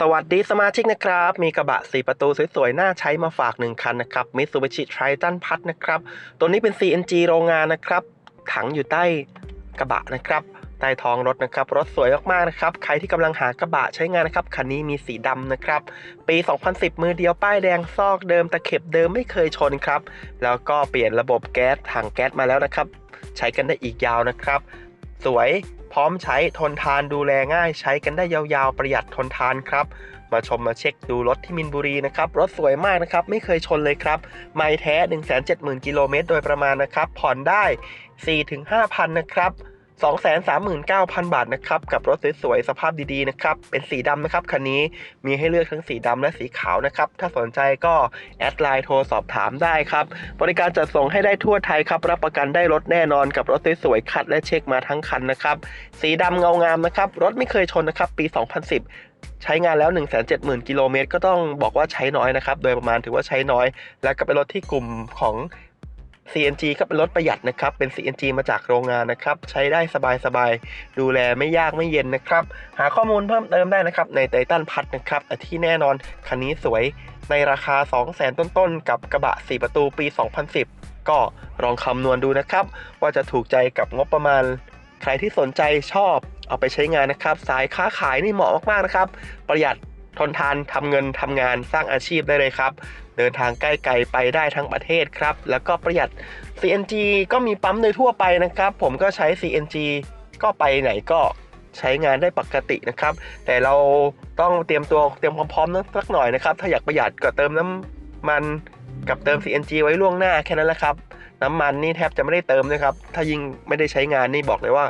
สวัสดีสมาชิกนะครับ มีกระบะ 4 ประตูสวยๆ น่าใช้มาฝาก 1 คันนะครับ Mitsubishi Triton พัดนะครับ ตัวนี้เป็น CNG โรงงานนะครับ ถังอยู่ใต้กระบะนะครับ ใต้ท้องรถนะครับ รถสวยมากๆนะครับ ใครที่กำลังหากระบะใช้งานนะครับ คันนี้มีสีดำนะครับ ปี 2010 มือเดียวป้ายแดงซอกเดิมตะเข็บเดิมไม่เคยชนครับ แล้วก็เปลี่ยนระบบแก๊สถังแก๊สมาแล้วนะครับ ใช้กันได้อีกยาวนะครับ สวย พร้อมใช้ทนทานดูแลง่าย ใช้กันได้ยาวๆ ประหยัดทนทานครับ มาชมมาเช็คดูรถที่มินบุรีนะครับ รถสวยมากนะครับ ไม่เคยชนเลยครับ ไม่แท้ 170,000 กิโลเมตรโดยประมาณนะครับ ผ่อนได้ 4-5,000 นะครับ 239,000 บาทนะครับกับรถสวยๆสภาพดีๆนะครับเป็นสีดำนะครับคันนี้มีให้เลือกทั้งสีดำและสีขาวนะครับถ้าสนใจก็แอดไลน์โทรสอบถามได้ครับบริการจัดส่งให้ได้ทั่วไทยครับรับประกันได้รถแน่นอนกับรถสวยๆคัดและเช็คมาทั้งคันนะครับสีดำเงางามนะครับรถไม่เคยชนนะครับปี 2010ใช้งานแล้ว 170,000 กิโลเมตรก็ต้องบอกว่าใช้น้อยนะครับ โดยประมาณถือว่าใช้น้อย แล้วก็เป็นรถที่กลุ่มของ CNG ก็เป็นรถประหยัดนะครับ เป็น CNG มาจากโรงงานนะครับ ใช้ได้สบายๆ ดูแลไม่ยากไม่เย็นนะครับ หาข้อมูลเพิ่มเติมได้นะครับในไททันพัดนะครับแต่ที่แน่นอนคันนี้สวยในราคา 200,000ต้นๆ กับกระบะ 4 ประตูปี 2010 ก็ลองคำนวณดูนะครับ ว่าจะถูกใจกับงบประมาณ ใครที่สนใจชอบเอาไปใช้งานนะครับ สายค้าขายนี่เหมาะมากๆนะครับ ประหยัดทนทานทำเงินทำงานสร้างอาชีพได้เลยครับ เดินทางใกล้ไกลไปได้ทั้งประเทศครับ แล้วก็ประหยัด CNG ก็มีปั๊มโดยทั่วไปนะครับ ผมก็ใช้ CNG ก็ไปไหนก็ใช้งานได้ปกตินะครับ แต่เราต้องเตรียมตัวเตรียมความพร้อมสักหน่อยนะครับ ถ้าอยากประหยัดก็เติมน้ำมันกับเติม CNG ไว้ล่วงหน้าแค่นั้นแหละครับ น้ำมันนี่แทบจะไม่ได้เติมเลยครับ ถ้ายิ่งไม่ได้ใช้งานนี่บอกเลยว่า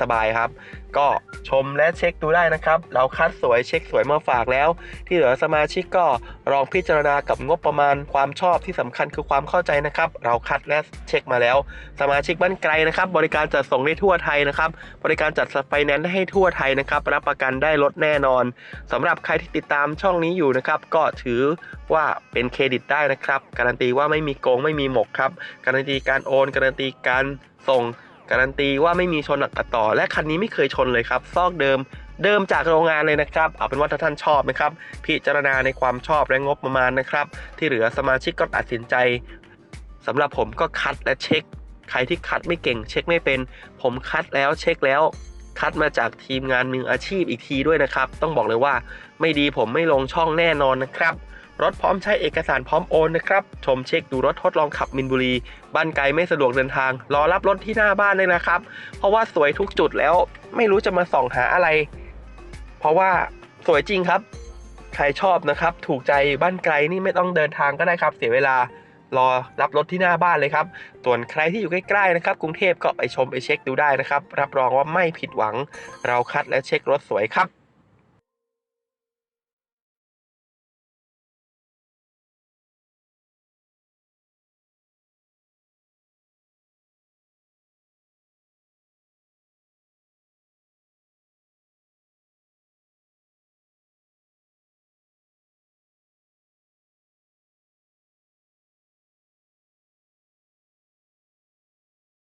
สบายๆครับ ก็ชมและเช็คดูได้นะครับ เราคัดสวยเช็คสวยมาฝากแล้ว ที่เหลือสมาชิกก็ลองพิจารณากับงบประมาณความชอบที่สำคัญคือความเข้าใจนะครับ เราคัดและเช็คมาแล้ว สมาชิกบ้านไกลนะครับ บริการจัดส่งได้ทั่วไทยนะครับ บริการจัดไฟแนนซ์ให้ทั่วไทยนะครับ รับประกันได้ลดแน่นอนสำหรับใครที่ติดตามช่องนี้อยู่นะครับ ก็ถือว่าเป็นเครดิตได้นะครับ การันตีว่าไม่มีโกงไม่มีหมกครับ การันตีการโอน การันตีการส่ง การันตีว่าไม่มีชนหนักตัดต่อ และคันนี้ไม่เคยชนเลยครับ ซอกเดิมเดิมจากโรงงานเลยนะครับ เอาเป็นว่าถ้าท่านชอบนะครับ พิจารณาในความชอบและงบประมาณนะครับ ที่เหลือสมาชิกก็ตัดสินใจสำหรับผมก็คัดและเช็ค ใครที่คัดไม่เก่งเช็คไม่เป็น ผมคัดแล้วเช็คแล้ว คัดมาจากทีมงานมืออาชีพอีกทีด้วยนะครับ ต้องบอกเลยว่าไม่ดีผมไม่ลงช่องแน่นอนนะครับ รถพร้อมใช้เอกสารพร้อมโอนนะครับ ชมเช็คดูรถทดลองขับมินบุรี บ้านไกลไม่สะดวกเดินทาง รอรับรถที่หน้าบ้านเลยนะครับ เพราะว่าสวยทุกจุดแล้วไม่รู้จะมาส่องหาอะไร เพราะว่าสวยจริงครับ ใครชอบนะครับ ถูกใจบ้านไกลนี่ไม่ต้องเดินทางก็ได้ครับ เสียเวลารอรับรถที่หน้าบ้านเลยครับ ส่วนใครที่อยู่ใกล้ๆนะครับ กรุงเทพก็ไปชมไปเช็คดูได้นะครับ รับรองว่าไม่ผิดหวัง เราคัดและเช็ครถสวยครับ